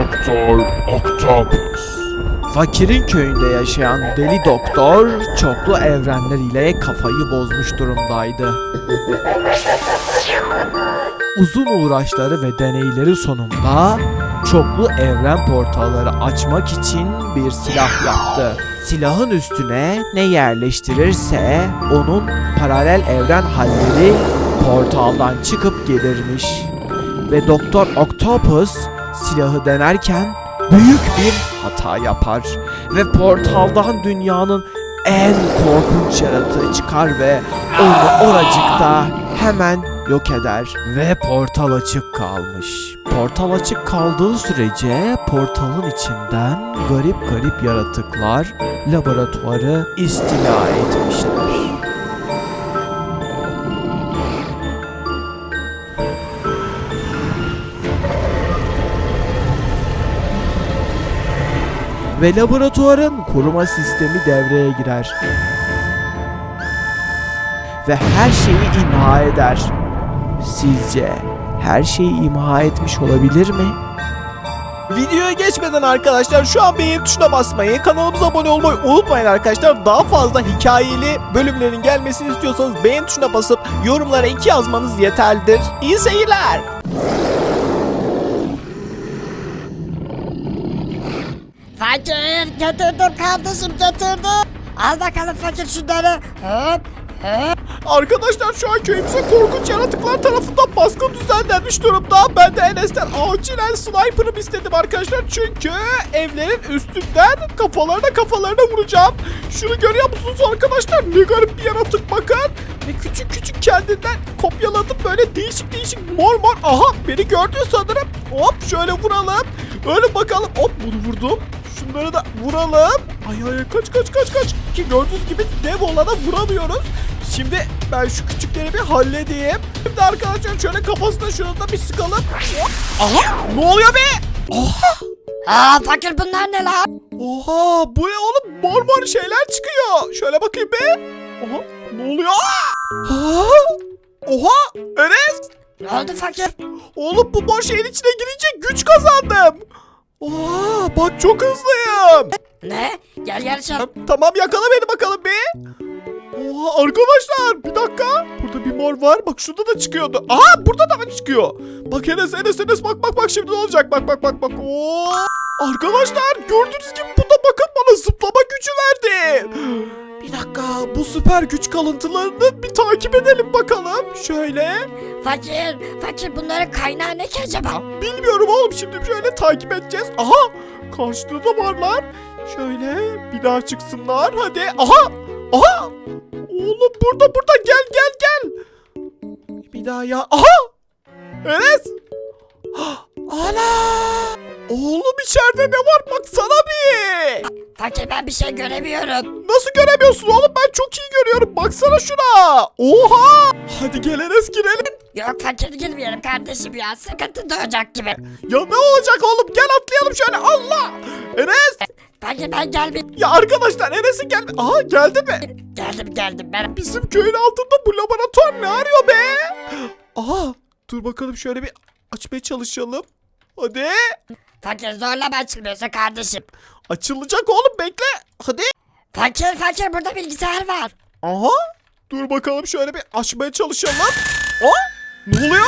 Doktor Octopus. Fakirin köyünde yaşayan deli doktor çoklu evrenler ile kafayı bozmuş durumdaydı. Uzun uğraşları ve deneyleri sonunda çoklu evren portalları açmak için bir silah yaptı. Silahın üstüne ne yerleştirirse onun paralel evren halleri portaldan çıkıp gelirmiş. Ve Doktor Octopus silahı denerken büyük bir hata yapar ve portaldan dünyanın en korkunç yaratığı çıkar ve onu oracıkta hemen yok eder ve portal açık kalmış. Portal açık kaldığı sürece portalın içinden garip garip yaratıklar laboratuvarı istila etmişler. Ve laboratuvarın koruma sistemi devreye girer. Ve her şeyi imha eder. Sizce her şeyi imha etmiş olabilir mi? Videoya geçmeden arkadaşlar şu an beğen tuşuna basmayı, kanalımıza abone olmayı unutmayın arkadaşlar. Daha fazla hikayeli bölümlerin gelmesini istiyorsanız beğen tuşuna basıp yorumlara iki yazmanız yeterlidir. İyi seyirler. Fakir getirdim kardeşim getirdim. Al bakalım fakir şunları. Hop hop. Arkadaşlar şu an köyümüze korkunç yaratıklar tarafından baskın düzenlenmiş durumda. Ben de Enes'ten acilen sniper'ım istedim arkadaşlar. Çünkü evlerin üstünden kafalarına kafalarına vuracağım. Şunu görüyor musunuz arkadaşlar? Ne garip bir yaratık bakın. Ve küçük küçük kendinden kopyaladım böyle değişik değişik mor mor. Aha beni gördü sanırım. Hop şöyle vuralım. Öyle bakalım. Hop bunu vurdum. Şunları da vuralım. Ay ay kaç kaç kaç kaç. Ki gördüğünüz gibi dev olana vuramıyoruz. Şimdi ben şu küçükleri bir halledeyim. Şimdi arkadaşlar şöyle kafasına şunu da bir sıkalım. Aha ne oluyor be? Oha. Aa fakir bunlar ne lan? Oha bu ne oğlum mor mor şeyler çıkıyor. Şöyle bakayım be. Oha ne oluyor? Aa! Oha Enes. Ne oldu fakir? Oğlum bu mor şeyin içine girince güç kazandım. Oha bak çok hızlıyım. Ne? Gel yarışalım. Tamam yakala beni bakalım bir. Oha arkadaşlar bir dakika. Burada bir mor var. Bak şurada da çıkıyordu. Aha burada da çıkıyor? Bak Enes Enes Enes bak bak bak şimdi ne olacak? Bak bak bak bak. Oo. Arkadaşlar gördüğünüz gibi bu da bakın bana zıplama gücü verdi. Bir dakika bu süper güç kalıntılarını bir takip edelim bakalım. Şöyle. Fakir, fakir bunların kaynağı ne ki acaba? Bilmiyorum oğlum şimdi şöyle takip edeceğiz. Aha karşıda da varlar. Şöyle bir daha çıksınlar hadi. Aha aha oğlum burada burada gel gel gel. Bir daha ya. Aha Enes. Ana oğlum içeride ne var baksana bir. Fakir ben bir şey göremiyorum. Nasıl göremiyorsun oğlum ben çok iyi görüyorum baksana şuna. Oha. Hadi gel Enes girelim. Yok fakir girmeyelim kardeşim ya. Sıkıntı doğacak gibi. Ya ne olacak oğlum gel atlayalım şöyle Allah. Enes. Fakir ben gelmeyeyim. Ya arkadaşlar Enes'in geldi. Aha geldi mi? Geldim geldim ben. Bizim köyün altında bu laboratuvar ne arıyor be? Aha dur bakalım şöyle bir açmaya çalışalım. Hadi. Fakir zorlama açılmıyorsa kardeşim. Açılacak oğlum bekle. Hadi. Fakir fakir burada bilgisayar var. Aha. Dur bakalım şöyle bir açmaya çalışalım. Aa, ne oluyor?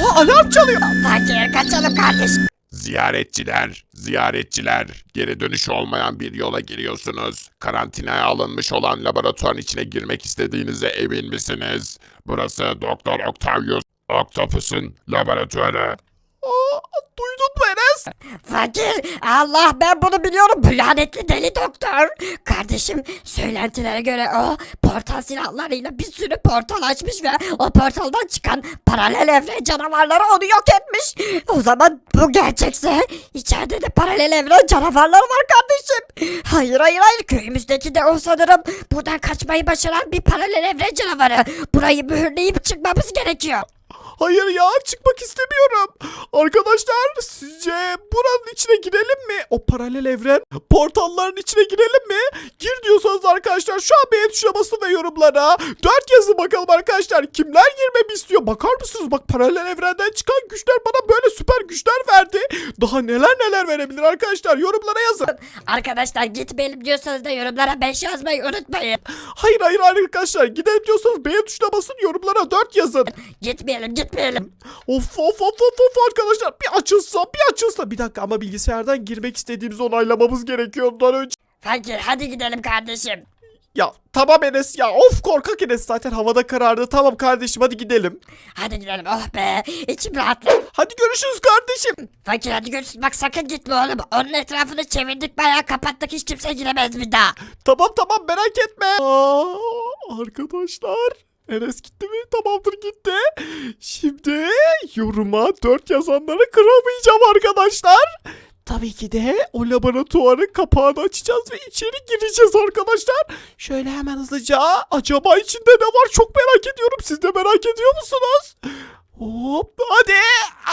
Oha alarm çalıyor. Fakir kaçalım kardeşim. Ziyaretçiler, ziyaretçiler. Geri dönüş olmayan bir yola giriyorsunuz. Karantinaya alınmış olan laboratuvarın içine girmek istediğinize emin misiniz? Burası Doktor Octavius Octopus'un laboratuvarı. Aa, duydun mu? Fakir Allah ben bunu biliyorum bu lanetli deli doktor. Kardeşim söylentilere göre o portal silahlarıyla bir sürü portal açmış ve o portaldan çıkan paralel evren canavarları onu yok etmiş. O zaman bu gerçekse içeride de paralel evren canavarları var kardeşim. Hayır hayır hayır köyümüzdeki de o sanırım buradan kaçmayı başaran bir paralel evren canavarı. Burayı mühürleyip çıkmamız gerekiyor. Hayır ya çıkmak istemiyorum. Arkadaşlar sizce buranın içine girelim mi? O paralel evren portalların içine girelim mi? Gir diyorsanız arkadaşlar şu an beğen tuşuna basın ve yorumlara. Dört yazın bakalım arkadaşlar. Kimler girmemi istiyor? Bakar mısınız? Bak paralel evrenden çıkan güçler bana böyle süper güçler verdi. Daha neler neler verebilir arkadaşlar. Yorumlara yazın. Arkadaşlar gitmeyelim diyorsanız da yorumlara 5 yazmayı unutmayın. Hayır hayır arkadaşlar. Gidelim diyorsanız beğen tuşuna basın yorumlara 4 yazın. Gitmeyelim gitmeyelim. Of of of of of arkadaşlar bir açılsa bir açılsa bir dakika ama bilgisayardan girmek istediğimizi onaylamamız gerekiyor ondan önce. Fakir hadi gidelim kardeşim. Ya tamam Enes ya of korkak Enes zaten havada karardı tamam kardeşim hadi gidelim. Hadi gidelim oh be içim rahatladı. Hadi görüşürüz kardeşim. Fakir hadi görüşürüz bak sakın gitme oğlum. Onun etrafını çevirdik bayağı kapattık hiç kimse giremez bir daha. Tamam tamam merak etme. Aa, arkadaşlar Enes gitti mi? Tamamdır gitti. Şimdi yoruma 4 yazanları kıramayacağım arkadaşlar. Tabii ki de o laboratuvarın kapağını açacağız ve içeri gireceğiz arkadaşlar. Şöyle hemen hızlıca. Acaba içinde ne var çok merak ediyorum. Siz de merak ediyor musunuz? Hop hadi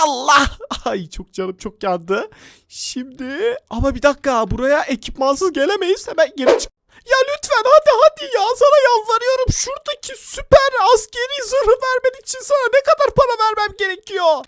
Allah. Ay çok canım çok yandı. Şimdi ama bir dakika buraya ekipmansız gelemeyiz. Hemen geri çık. Ya lütfen hadi hadi ya sana yalvarıyorum. Şuradaki süper askeri zırhı vermen için sana ne kadar para vermem gerekiyor?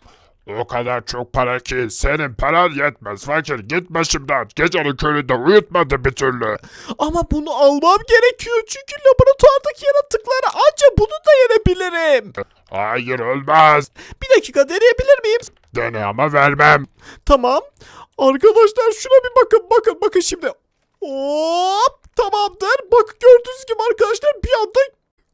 O kadar çok para ki senin paran yetmez fakir git başımdan. Gecenin köründe uyutmadı bir türlü. Ama bunu almam gerekiyor çünkü laboratuvardaki yaratıkları ancak bunu da yenebilirim. Hayır olmaz. Bir dakika deneyebilir miyim? Dene ama vermem. Tamam. Arkadaşlar şuna bir bakın bakın bakın şimdi. Hop tamamdır. Bak gördüğünüz gibi arkadaşlar bir anda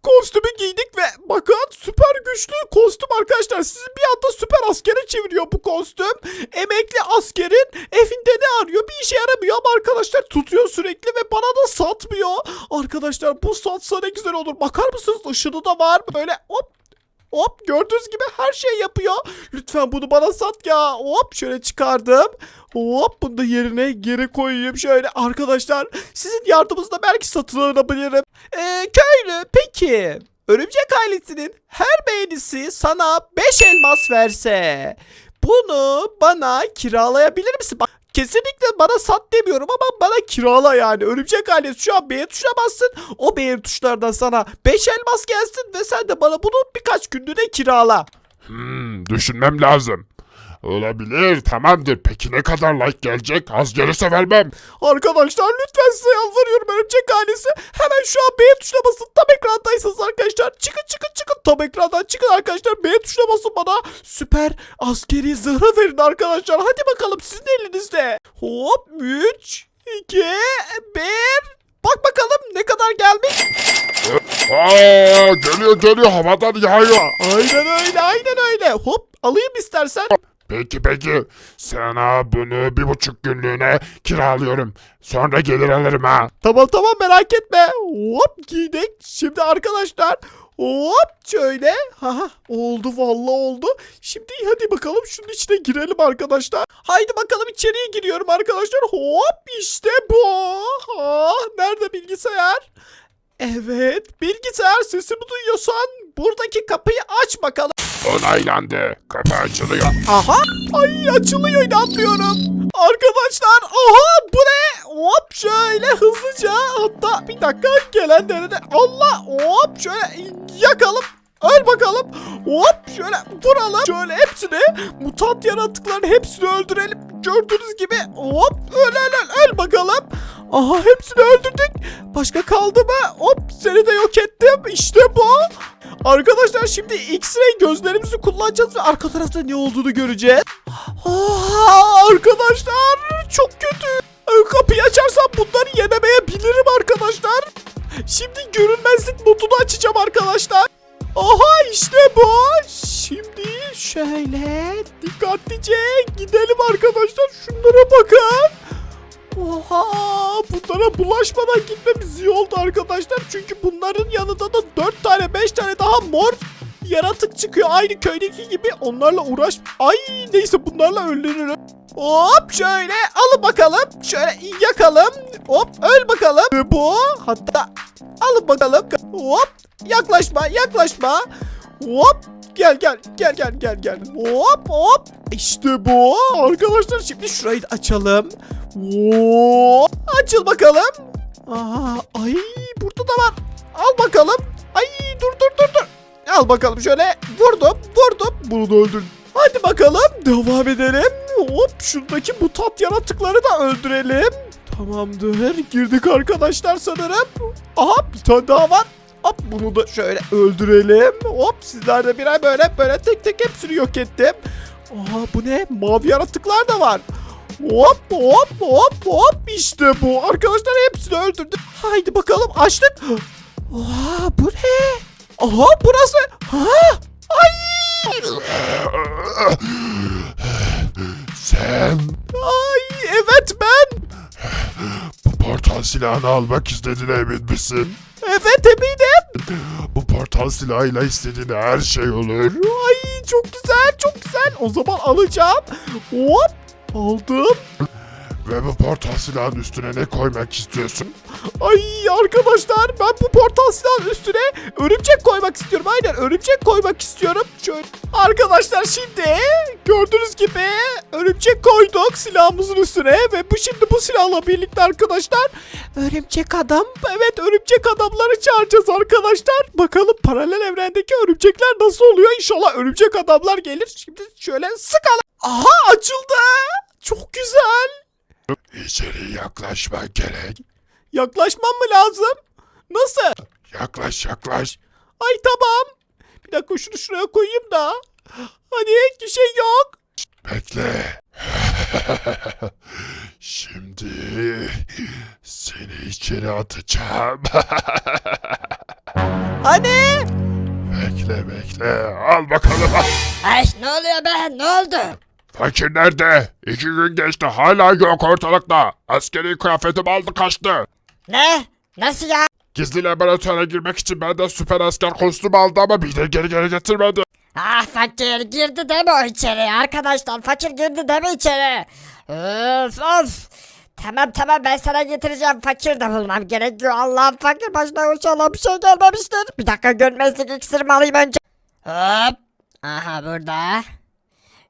kostümü giydik ve bakın süper güçlü kostüm arkadaşlar. Sizi bir anda süper askere çeviriyor bu kostüm. Emekli askerin evinde ne arıyor? Bir işe yaramıyor ama arkadaşlar tutuyor sürekli ve bana da satmıyor. Arkadaşlar bu satsa ne güzel olur. Bakar mısınız? Işını da var. Böyle hop Hop gördüğünüz gibi her şey yapıyor. Lütfen bunu bana sat ya. Hop şöyle çıkardım. Hop bunu da yerine geri koyayım şöyle. Arkadaşlar sizin yardımınızla belki satın alabilirim. Ee, köylü peki. Örümcek ailesinin her beğenisi sana 5 elmas verse. Bunu bana kiralayabilir misin? Bak kesinlikle bana sat demiyorum ama bana kirala yani. Örümcek ailesi şu an beğen tuşuna bassın. O beğen tuşlardan sana 5 elmas gelsin ve sen de bana bunu birkaç günlüğüne kirala. Hmm, düşünmem lazım. Olabilir tamamdır. Peki ne kadar like gelecek? Az gelirse vermem. Arkadaşlar lütfen size yalvarıyorum örümcek ailesi. Hemen şu an beğen tuşuna basın. Tam ekrandaysanız arkadaşlar. Çıkın çıkın çıkın. Tam ekrandan çıkın arkadaşlar. Beğen tuşuna basın bana. Süper askeri zırhı verin arkadaşlar. Hadi bakalım sizin elinizde. Hop 3, 2, 1. Bak bakalım ne kadar gelmiş. Aa, geliyor geliyor havadan yağıyor. Aynen öyle aynen öyle. Hop alayım istersen. Peki peki. Sana bunu bir buçuk günlüğüne kiralıyorum. Sonra gelir alırım ha. Tamam tamam merak etme. Hop giydik. Şimdi arkadaşlar hop şöyle. Haha oldu vallahi oldu. Şimdi hadi bakalım şunun içine girelim arkadaşlar. Haydi bakalım içeriye giriyorum arkadaşlar. Hop işte bu. Ha, nerede bilgisayar? Evet bilgisayar sesimi duyuyorsan buradaki kapıyı aç bakalım. Onaylandı. Kapı açılıyor. Aha ay açılıyor inanmıyorum. Arkadaşlar aha bu ne? Hop şöyle hızlıca hatta bir dakika gelenlere de Allah hop şöyle yakalım. Öl bakalım. Hop şöyle vuralım. Şöyle hepsini mutant yaratıkların hepsini öldürelim. Gördüğünüz gibi hop öl öl öl öl bakalım. Aha hepsini öldürdük. Başka kaldı mı? Hop seni de yok ettim. İşte bu. Arkadaşlar şimdi X-ray gözlerimizi kullanacağız ve arka tarafta ne olduğunu göreceğiz. Aa, arkadaşlar çok kötü. Kapıyı açarsam bunları yenemeyebilirim arkadaşlar. Şimdi görünmezlik modunu açacağım arkadaşlar. Aha işte bu. Şimdi şöyle dikkatlice gidelim arkadaşlar. Şunlara bakın. Oha bunlara bulaşmadan gitmemiz iyi oldu arkadaşlar. Çünkü bunların yanında da 4 tane 5 tane daha mor yaratık çıkıyor. Aynı köydeki gibi onlarla uğraş... Ay neyse bunlarla öldürürüm. Hop şöyle alın bakalım. Şöyle yakalım. Hop öl bakalım. Bu hatta alın bakalım. Hop yaklaşma yaklaşma. Hop Gel gel gel gel gel gel. Hop hop. İşte bu. Arkadaşlar şimdi şurayı açalım. Hop. Açıl bakalım. Aa, ay burada da var. Al bakalım. Ay dur dur dur dur. Al bakalım şöyle vurdum vurdum. Bunu da öldürdüm. Hadi bakalım devam edelim. Hop şuradaki mutant yaratıkları da öldürelim. Tamamdır girdik arkadaşlar sanırım. Aha bir tane daha var. Hop bunu da şöyle öldürelim. Hop sizler de birer böyle böyle tek tek hepsini yok ettim. Aha bu ne? Mavi yaratıklar da var. Hop hop hop hop işte bu. Arkadaşlar hepsini öldürdüm. Haydi bakalım açtık. Oha bu ne? Aha burası. Ha? Ay! Sen Ay evet ben. bu portal silahını almak istediğine emin misin? Evet eminim. Bu portal silahıyla istediğin her şey olur. Ay çok güzel çok güzel. O zaman alacağım. Hop aldım. Ve bu portal silahın üstüne ne koymak istiyorsun? Ay arkadaşlar ben bu portal silahın üstüne örümcek koymak istiyorum. Aynen örümcek koymak istiyorum. Şöyle arkadaşlar şimdi gördüğünüz gibi örümcek koyduk silahımızın üstüne ve bu şimdi bu silahla birlikte arkadaşlar örümcek adam evet örümcek adamları çağıracağız arkadaşlar. Bakalım paralel evrendeki örümcekler nasıl oluyor? İnşallah örümcek adamlar gelir. Şimdi şöyle sıkalım. Aha açıldı. Çok güzel. İçeri yaklaşman gerek. Yaklaşmam mı lazım? Nasıl? Yaklaş yaklaş. Ay tamam. Bir dakika şunu şuraya koyayım da. Hani bir şey yok. Bekle. Şimdi seni içeri atacağım. Hani? bekle bekle. Al bakalım. Ay ne oluyor be ne oldu? Fakir nerede? İki gün geçti hala yok ortalıkta. Askeri kıyafetimi aldı kaçtı. Ne? Nasıl ya? Gizli laboratuvara girmek için benden süper asker kostümü aldı ama bir de geri geri getirmedi. Ah fakir girdi deme o içeri arkadaşlar fakir girdi deme içeri. Öf of. Tamam tamam ben sana getireceğim fakir de bulmam gerekiyor Allah'ım fakir başına inşallah bir şey gelmemiştir. Bir dakika görmezlik iksirimi alayım önce. Hop. Aha burada.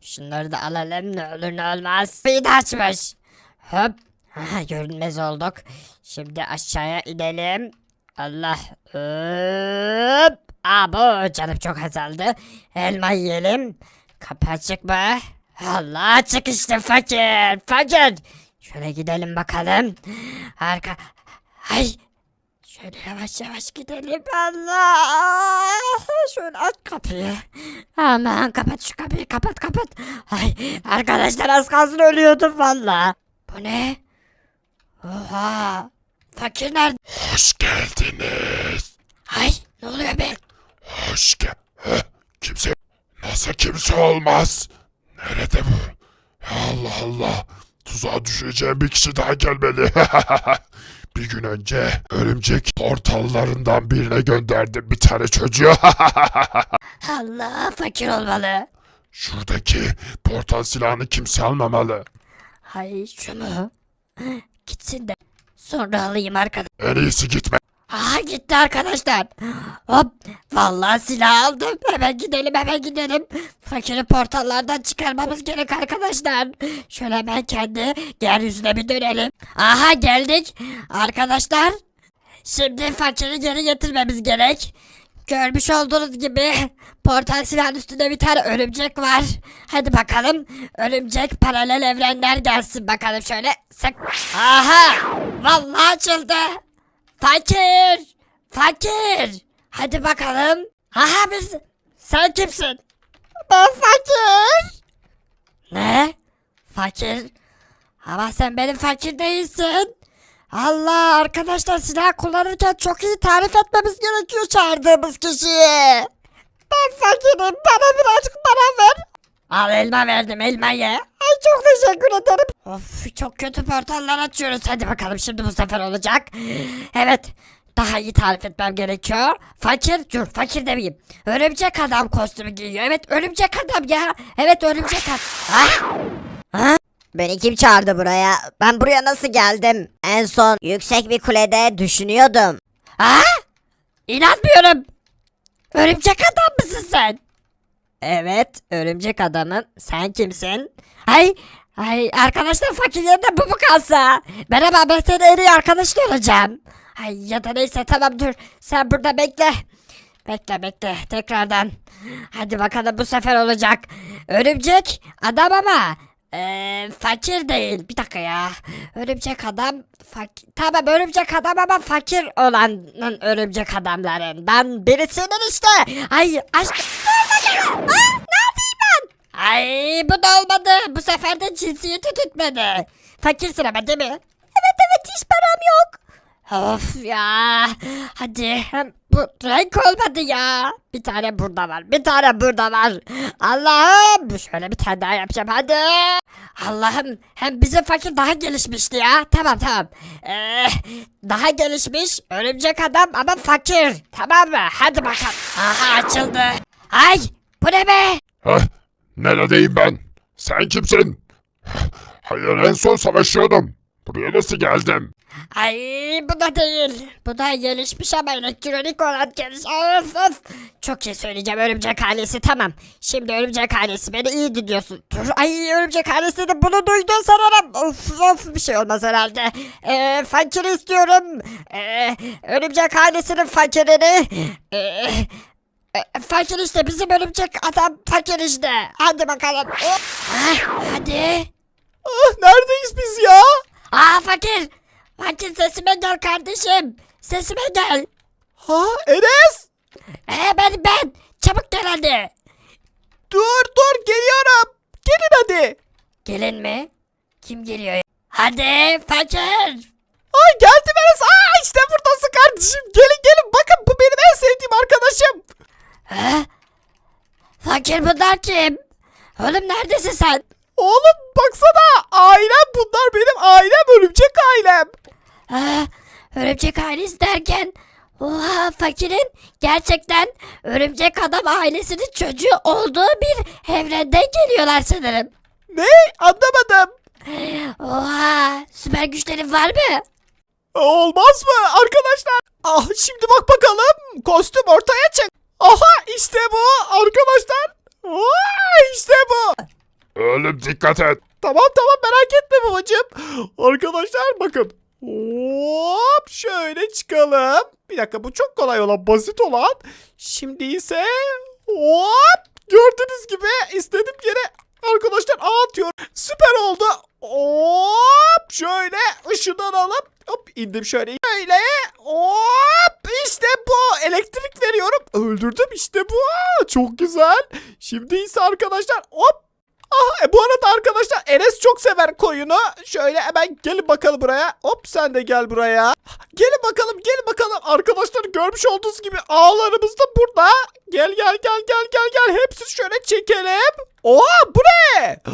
Şunları da alalım ne olur ne olmaz. De açmış. Hop. Aha görünmez olduk. Şimdi aşağıya inelim. Allah. Hop. Aa bu canım çok azaldı. Elma yiyelim. Kapı açık mı? Allah açık işte fakir. Fakir. Şöyle gidelim bakalım. Arka. Ay. Şöyle yavaş yavaş gidelim. Allah. Şöyle aç kapıyı. Aman kapat şu kapıyı kapat kapat. Ay arkadaşlar az kalsın ölüyordum valla. Bu ne? Oha. Fakir nerede? Hoş geldiniz. Ay ne oluyor be? Hoş gel... Heh, Kimse... Nasıl kimse olmaz? Nerede bu? Allah Allah. Tuzağa düşeceğim bir kişi daha gelmeli. bir gün önce örümcek portallarından birine gönderdim bir tane çocuğu. Allah fakir olmalı. Şuradaki portal silahını kimse almamalı. Hay şunu. Gitsin de sonra alayım arkadaş. En iyisi gitme. Aha gitti arkadaşlar. Hop. Vallahi silah aldım. Hemen gidelim hemen gidelim. Fakiri portallardan çıkarmamız gerek arkadaşlar. Şöyle hemen kendi yeryüzüne bir dönelim. Aha geldik. Arkadaşlar. Şimdi fakiri geri getirmemiz gerek. Görmüş olduğunuz gibi portal silahın üstünde bir tane örümcek var. Hadi bakalım örümcek paralel evrenler gelsin bakalım şöyle. Aha! Vallahi açıldı. Fakir! Fakir! Hadi bakalım. Aha biz... Sen kimsin? Ben fakir. Ne? Fakir? Ama sen benim fakir değilsin. Allah arkadaşlar silah kullanırken çok iyi tarif etmemiz gerekiyor çağırdığımız kişiyi. Ben fakirim bana birazcık para ver. Al elma verdim elmayı. Ay çok teşekkür ederim. Of çok kötü portallar açıyoruz. Hadi bakalım şimdi bu sefer olacak. Evet daha iyi tarif etmem gerekiyor. Fakir dur fakir demeyeyim. Örümcek adam kostümü giyiyor. Evet örümcek adam ya. Evet örümcek adam. Ah! Beni kim çağırdı buraya? Ben buraya nasıl geldim? En son yüksek bir kulede düşünüyordum. Ah! İnanmıyorum. Örümcek adam mısın sen? Evet, örümcek adamım. Sen kimsin? Ay, ay arkadaşlar fakirlerinde bu mu kalsa? Merhaba ben senin en iyi arkadaşın olacağım. Ay ya da neyse tamam dur. Sen burada bekle. Bekle bekle tekrardan. Hadi bakalım bu sefer olacak. Örümcek adam ama eee, fakir değil. Bir dakika ya. Örümcek adam fakir. Tamam örümcek adam ama fakir olanın örümcek adamlarından birisinin işte. Ay aşk. Ay bu da olmadı. Bu sefer de cinsiyeti tutmadı. Fakirsin ama değil mi? Evet evet hiç param yok. Of ya. Hadi hem bu renk olmadı ya. Bir tane burada var. Bir tane burada var. Allah'ım. Şöyle bir tane daha yapacağım hadi. Allah'ım hem bizim fakir daha gelişmişti ya. Tamam tamam. Ee, daha gelişmiş örümcek adam ama fakir. Tamam mı? Hadi bakalım. Aha açıldı. Ay bu ne be? Heh, neredeyim ben? Sen kimsin? Hayır en son savaşıyordum. Buraya nasıl geldim? Ay bu da değil. Bu da gelişmiş ama elektronik olan geliş. Of of. Çok şey söyleyeceğim örümcek ailesi tamam. Şimdi örümcek ailesi beni iyi dinliyorsun. Dur ay örümcek ailesi de bunu duydu sanırım. Of of bir şey olmaz herhalde. Ee, fakir istiyorum. Ee, örümcek ailesinin fakirini. Ee, e, fakir işte bizim örümcek adam fakir işte. Hadi bakalım. Hadi. Ah, neredeyiz biz ya? Aa fakir. Fakir sesime gel kardeşim. Sesime gel. Ha Enes? Ee ben ben. Çabuk gel hadi. Dur dur geliyorum. Gelin hadi. Gelin mi? Kim geliyor? Hadi fakir. Ay geldim Enes. Aa işte buradasın kardeşim. Gelin gelin bakın bu benim en sevdiğim arkadaşım. He? Fakir bunlar kim? Oğlum neredesin sen? Oğlum baksana ailem bunlar benim ailem örümcek ailem. Aa, örümcek ailesi derken Oha fakirin gerçekten örümcek adam ailesinin çocuğu olduğu bir evrende geliyorlar sanırım. Ne anlamadım. Oha süper güçlerin var mı? Olmaz mı arkadaşlar? Ah şimdi bak bakalım kostüm ortaya çık. Aha işte bu arkadaşlar. Oğlum dikkat et. Tamam tamam merak etme babacığım. Arkadaşlar bakın. Hop şöyle çıkalım. Bir dakika bu çok kolay olan basit olan. Şimdi ise hop gördüğünüz gibi istediğim yere arkadaşlar ağ atıyorum. Süper oldu. Hop şöyle ışından alıp hop indim şöyle. Şöyle hop işte bu elektrik veriyorum. Öldürdüm işte bu. Çok güzel. Şimdi ise arkadaşlar hop Ah, e, bu arada arkadaşlar Enes çok sever koyunu. Şöyle hemen gelin bakalım buraya. Hop sen de gel buraya. Gelin bakalım gelin bakalım. Arkadaşlar görmüş olduğunuz gibi ağlarımız da burada. Gel gel gel gel gel gel. Hepsini şöyle çekelim. Oha bu ne?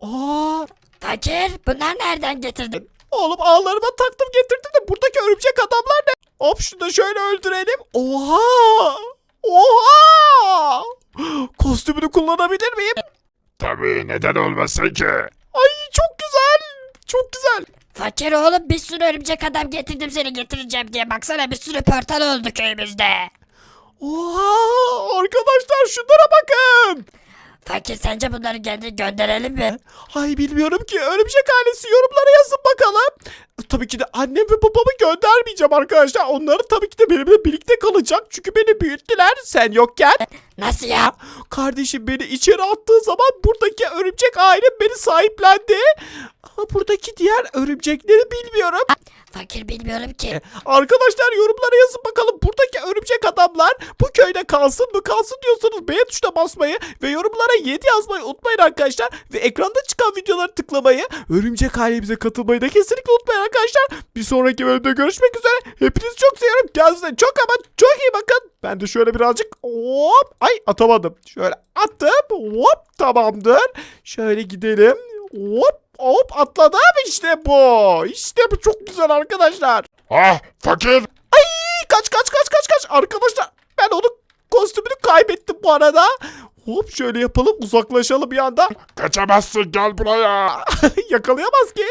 Aa, Fakir bunlar nereden getirdin? oğlum ağlarıma taktım getirdim de buradaki örümcek adamlar ne? Hop şunu da şöyle öldürelim. Oha! Oha! Kostümünü kullanabilir miyim? Tabii neden olmasın ki? Ay çok güzel. Çok güzel. Fakir oğlum bir sürü örümcek adam getirdim seni getireceğim diye. Baksana bir sürü portal oldu köyümüzde. Oha! Arkadaşlar şunlara bakın. Fakir sence bunları kendi gönderelim mi? Ay bilmiyorum ki. Örümcek ailesi yorumlara yazın bakalım. Tabii ki de annem ve babamı göndermeyeceğim arkadaşlar. Onları tabii ki de benimle birlikte kalacak. Çünkü beni büyüttüler sen yokken. Nasıl ya? Kardeşim beni içeri attığı zaman buradaki örümcek ailem beni sahiplendi. Ama buradaki diğer örümcekleri bilmiyorum. Fakir bilmiyorum ki. Arkadaşlar yorumlara yazın bakalım buradaki örümcek adamlar bu köyde kalsın mı kalsın diyorsanız beğen tuşuna basmayı ve yorumlara 7 yazmayı unutmayın arkadaşlar. Ve ekranda çıkan videoları tıklamayı, örümcek ailemize katılmayı da kesinlikle unutmayın arkadaşlar. Bir sonraki bölümde görüşmek üzere. Hepinizi çok seviyorum. Kendinize çok ama çok iyi bakın. Ben de şöyle birazcık hop ay atamadım. Şöyle attım hop tamamdır. Şöyle gidelim hop hop atladım işte bu. İşte bu çok güzel arkadaşlar. Ah fakir. Ay kaç kaç kaç kaç kaç arkadaşlar ben onun kostümünü kaybettim bu arada. Hop şöyle yapalım uzaklaşalım bir anda. Kaçamazsın gel buraya. Yakalayamaz ki.